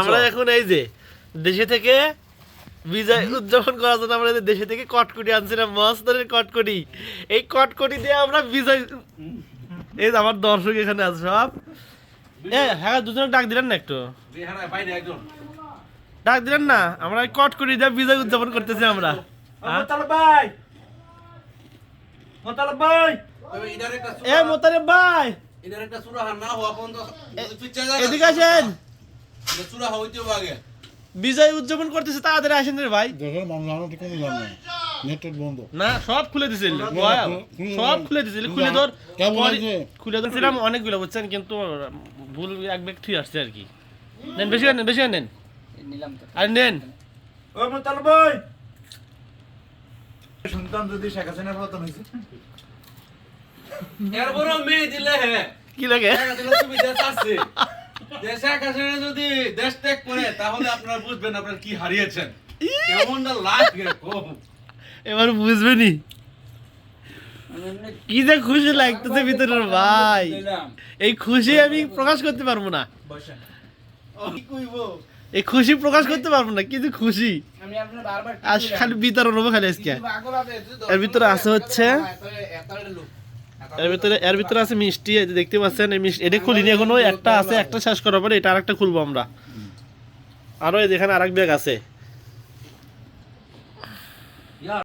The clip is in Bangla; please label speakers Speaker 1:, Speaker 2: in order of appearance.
Speaker 1: আমরা এখন এই যে দেশে থেকে বিজয় উদযাপন করার জন্য আমরা দেশে থেকে কটকটি আনছিলাম মস্তরের কটকটি। এই কটকটি দিয়ে আমরা বিজয় এই যে আমার দর্শক এখানে আছে সব। এ হ্যাঁ দুজনে ডাক দিলেন না একটু। ডাক দিলেন না আমরা এই কটকটি দিয়ে বিজয় উদযাপন করতেছি আমরা?
Speaker 2: ভাই! ভাই!
Speaker 1: এ ভাই! এদিকে আসেন। বিজয় উদযাপন করতেছে তাড়াতাড়ি আসেন রে ভাই।
Speaker 3: দেখেন মানুষ ঠিক কোনো জান নাই। নেটের বন্ধ।
Speaker 1: না সব খুলে
Speaker 3: খুলে-
Speaker 1: সব খুলে দিছিল খুলে ধর? খুলে দিয়েছিলাম অনেকগুলো বুঝছেন? কিন্তু ভুল এক ব্যক্তি আসছে আর কি। নেন বেশি নেন বেশি নেন। আর নেন।
Speaker 2: ও মোতালেব ভাই! সন্তান যদি শেখ হাসিনার পতন হয়েছে
Speaker 4: এরপরও মেয়ে দিলে হ্যাঁ
Speaker 1: কি লাগে?
Speaker 4: দেশ দেশে আকাশে যদি দেশ ত্যাগ করে তাহলে আপনারা বুঝবেন আপনারা কি হারিয়েছেন। কেমনটা লাগে
Speaker 1: এবার বুঝবেনি। কি যে খুশি লাগতেছে ভিতরের ভাই। এই খুশি আমি প্রকাশ করতে পারব না। এই খুশি প্রকাশ করতে পারব না কি যে খুশি।
Speaker 4: আমি আপনার বারবার
Speaker 1: আজ খালি বিতরণ হব খালি আজকে। এর ভিতরে আছে হচ্ছে এর ভিতরে এর ভিতরে আছে মিষ্টি দেখতে পাচ্ছেন মিষ্টি এটা খুলিনি এখনও, একটা আছে, একটা শেষ করার পরে এটা আরেকটা খুলবো আমরা। আরও এই যেখানে আরেক ব্যাগ আছে।